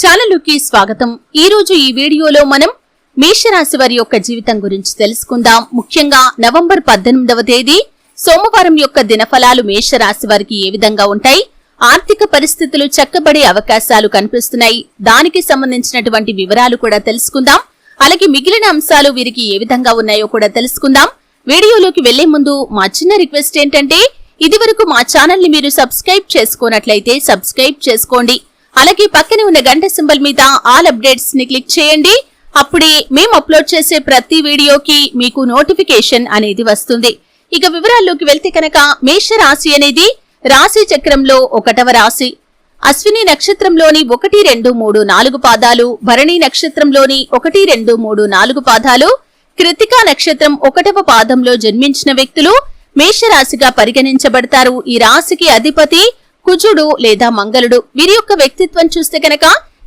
ఛానలుకి స్వాగతం. ఈ రోజు ఈ వీడియోలో మనం మేషరాశి వారి యొక్క జీవితం గురించి తెలుసుకుందాం. ముఖ్యంగా నవంబర్ పద్దెనిమిదవ తేదీ సోమవారం యొక్క దినఫలాలు మేషరాశి వారికి ఏ విధంగా ఉంటాయి? ఆర్థిక పరిస్థితులు చక్కబడే అవకాశాలు కనిపిస్తున్నాయి. దానికి సంబంధించినటువంటి వివరాలు కూడా తెలుసుకుందాం. అలాగే మిగిలిన అంశాలు వీరికి ఏ విధంగా ఉన్నాయో కూడా తెలుసుకుందాం. వీడియోలోకి వెళ్ళే ముందు మా చిన్న రిక్వెస్ట్ ఏంటంటే ఇదివరకు మా ఛానల్ని మీరు సబ్స్క్రైబ్ చేసుకోనట్లయితే సబ్స్క్రైబ్ చేసుకోండి. అలాగే పక్కనే ఉన్న గంట సింబల్ మీద ఆల్ అప్డేట్స్ని క్లిక్ చేయండి. అప్పుడే మేము అప్లోడ్ చేసే ప్రతి వీడియోకి మీకు నోటిఫికేషన్ అనేది వస్తుంది. ఇక వివరాల్లోకి వెళ్తే కనుక మేష రాశి అనేది రాశి చక్రంలో ఒకటవ రాశి. అశ్విని నక్షత్రంలోని ఒకటి రెండు మూడు నాలుగు పాదాలు భరణి నక్షత్రంలోని ఒకటి రెండు మూడు నాలుగు పాదాలు కృతికా నక్షత్రం ఒకటవ పాదంలో జన్మించిన వ్యక్తులు మేషరాశిగా పరిగణించబడతారు. ఈ రాశికి అధిపతి కుజుడు లేదా మంగళుడు వీరి యొక్క వ్యక్తిత్వం చూస్తే కనుక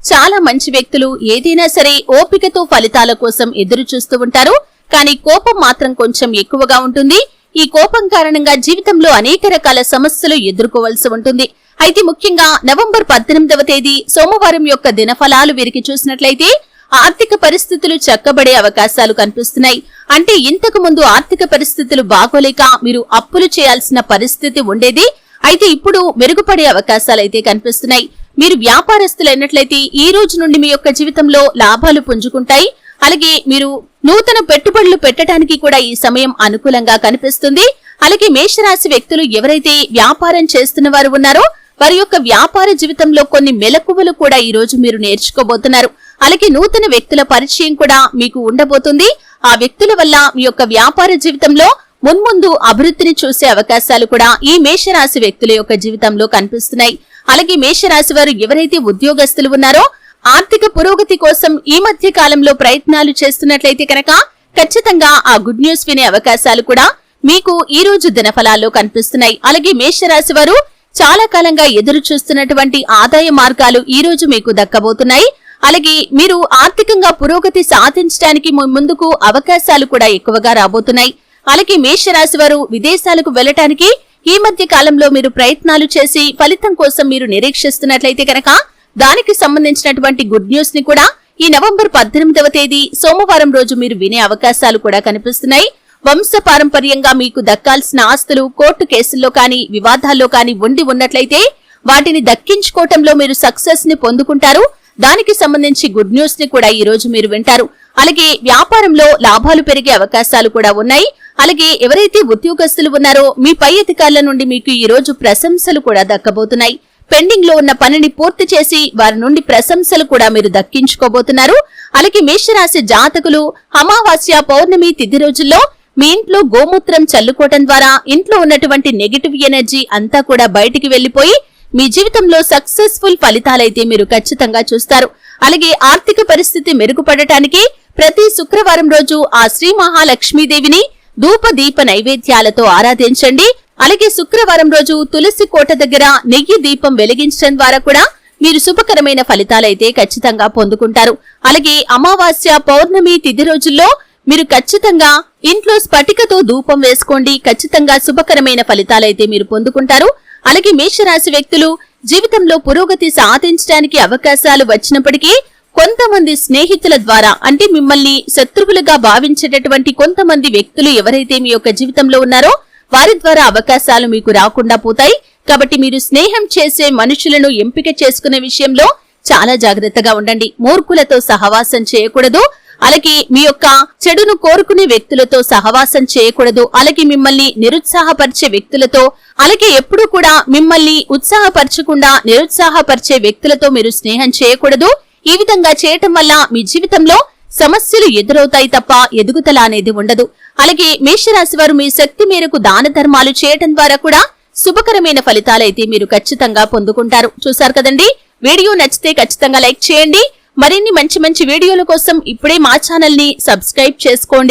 చాలా మంచి వ్యక్తులు ఏదైనా సరే ఓపికతో ఫలితాల కోసం ఎదురు చూస్తూ ఉంటారు. కానీ కోపం మాత్రం కొంచెం ఎక్కువగా ఉంటుంది. ఈ కోపం కారణంగా జీవితంలో అనేక రకాల సమస్యలు ఎదుర్కోవాల్సి ఉంటుంది. అయితే ముఖ్యంగా నవంబర్ పద్దెనిమిదవ తేదీ సోమవారం యొక్క దినఫలాలు వీరికి చూసినట్లయితే ఆర్థిక పరిస్థితులు చక్కబడే అవకాశాలు కనిపిస్తున్నాయి. అంటే ఇంతకు ముందు ఆర్థిక పరిస్థితులు బాగోలేక మీరు అప్పులు చేయాల్సిన పరిస్థితి ఉండేది. అయితే ఇప్పుడు మెరుగుపడే అవకాశాలైతే కనిపిస్తున్నాయి. మీరు వ్యాపారస్తులైనట్లయితే ఈ రోజు నుండి మీ యొక్క జీవితంలో లాభాలు పుంజుకుంటాయి. అలాగే మీరు నూతన పెట్టుబడులు పెట్టడానికి కూడా ఈ సమయం అనుకూలంగా కనిపిస్తుంది. అలాగే మేషరాశి వ్యక్తులు ఎవరైతే వ్యాపారం చేస్తున్న వారు ఉన్నారో వారి యొక్క వ్యాపార జీవితంలో కొన్ని మెలకువలు కూడా ఈ రోజు మీరు నేర్చుకోబోతున్నారు. అలాగే నూతన వ్యక్తుల పరిచయం కూడా మీకు ఉండబోతుంది. ఆ వ్యక్తుల వల్ల మీ యొక్క వ్యాపార జీవితంలో మున్ముందు అభివృద్ధిని చూసే అవకాశాలు కూడా ఈ మేషరాశి వ్యక్తుల యొక్క జీవితంలో కనిపిస్తున్నాయి. అలాగే మేషరాశి వారు ఎవరైతే ఉద్యోగస్తులు ఉన్నారో ఆర్థిక పురోగతి కోసం ఈ మధ్య కాలంలో ప్రయత్నాలు చేస్తున్నట్లయితే కనుక ఖచ్చితంగా ఆ గుడ్ న్యూస్ వినే అవకాశాలు కూడా మీకు ఈ రోజు దినఫలాల్లో కనిపిస్తున్నాయి. అలాగే మేషరాశి వారు చాలా కాలంగా ఎదురు చూస్తున్నటువంటి ఆదాయ మార్గాలు ఈ రోజు మీకు దక్కబోతున్నాయి. అలాగే మీరు ఆర్థికంగా పురోగతి సాధించడానికి ముందుకు అవకాశాలు కూడా ఎక్కువగా రాబోతున్నాయి. అలాగే మేషరాశి వారు విదేశాలకు వెళ్ళటానికి ఈ మధ్య కాలంలో మీరు ప్రయత్నాలు చేసి ఫలితం కోసం మీరు నిరీక్షిస్తున్నట్లయితే కనుక దానికి సంబంధించినటువంటి గుడ్ న్యూస్ని కూడా ఈ నవంబర్ పద్దెనిమిదవ తేదీ సోమవారం రోజు మీరు వినే అవకాశాలు కూడా కనిపిస్తున్నాయి. వంశ పారంపర్యంగా మీకు దక్కాల్సిన ఆస్తులు కోర్టు కేసుల్లో కానీ వివాదాల్లో కానీ ఉండి ఉన్నట్లయితే వాటిని దక్కించుకోవటంలో మీరు సక్సెస్ని పొందుకుంటారు. దానికి సంబంధించి గుడ్ న్యూస్ని కూడా ఈ రోజు మీరు వింటారు. అలాగే వ్యాపారంలో లాభాలు పెరిగే అవకాశాలు కూడా ఉన్నాయి. అలాగే ఎవరైతే ఉద్యోగస్తులు ఉన్నారో మీ పై అధికారుల నుండి మీకు ఈ రోజు ప్రశంసలు కూడా దక్కబోతున్నాయి. పెండింగ్లో ఉన్న పనిని పూర్తి చేసి వారి నుండి ప్రశంసలు కూడా మీరు దక్కించుకోబోతున్నారు. అలాగే మేషరాశి జాతకులు అమావాస్య పౌర్ణమి తిథి రోజుల్లో మీ ఇంట్లో గోమూత్రం చల్లుకోవటం ద్వారా ఇంట్లో ఉన్నటువంటి నెగిటివ్ ఎనర్జీ అంతా కూడా బయటికి వెళ్ళిపోయి మీ జీవితంలో సక్సెస్ఫుల్ ఫలితాలైతే మీరు ఖచ్చితంగా చూస్తారు. అలాగే ఆర్థిక పరిస్థితి మెరుగుపడటానికి ప్రతి శుక్రవారం రోజు ఆ శ్రీ మహాలక్ష్మీదేవిని ధూప దీప నైవేద్యాలతో ఆరాధించండి. అలాగే శుక్రవారం రోజు తులసి కోట దగ్గర నెయ్యి దీపం వెలిగించడం ద్వారా కూడా మీరు శుభకరమైన ఫలితాలైతే ఖచ్చితంగా పొందుకుంటారు. అలాగే అమావాస్య పౌర్ణమి తిథి రోజుల్లో మీరు ఖచ్చితంగా ఇంట్లో స్ఫటికతో ధూపం వేసుకోండి. ఖచ్చితంగా శుభకరమైన ఫలితాలైతే మీరు పొందుకుంటారు. అలాగే మేషరాశి వ్యక్తులు జీవితంలో పురోగతి సాధించడానికి అవకాశాలు వచ్చినప్పటికీ కొంతమంది స్నేహితుల ద్వారా అంటే మిమ్మల్ని శత్రువులుగా భావించేటటువంటి కొంతమంది వ్యక్తులు ఎవరైతే మీ యొక్క జీవితంలో ఉన్నారో వారి ద్వారా అవకాశాలు మీకు రాకుండా పోతాయి. కాబట్టి మీరు స్నేహం చేసే మనుషులను ఎంపిక చేసుకునే విషయంలో చాలా జాగ్రత్తగా ఉండండి. మూర్ఖులతో సహవాసం చేయకూడదు. అలాగే మీ యొక్క చెడును కోరుకునే వ్యక్తులతో సహవాసం చేయకూడదు. అలాగే మిమ్మల్ని నిరుత్సాహపరిచే వ్యక్తులతో అలాగే ఎప్పుడూ కూడా మిమ్మల్ని ఉత్సాహపరచకుండా నిరుత్సాహపరిచే వ్యక్తులతో మీరు స్నేహం చేయకూడదు. ఈ విధంగా చేయటం వల్ల మీ జీవితంలో సమస్యలు ఎదురవుతాయి తప్ప ఎదుగుదల అనేది ఉండదు. అలాగే మేషరాశి వారు మీ శక్తి మేరకు దాన ధర్మాలు చేయటం ద్వారా కూడా శుభకరమైన ఫలితాలైతే మీరు ఖచ్చితంగా పొందుకుంటారు. చూసారు కదండి? వీడియో నచ్చితే ఖచ్చితంగా లైక్ చేయండి. మరిన్ని మంచి మంచి వీడియోల కోసం ఇప్పుడే మా ఛానల్ని సబ్స్క్రైబ్ చేసుకోండి.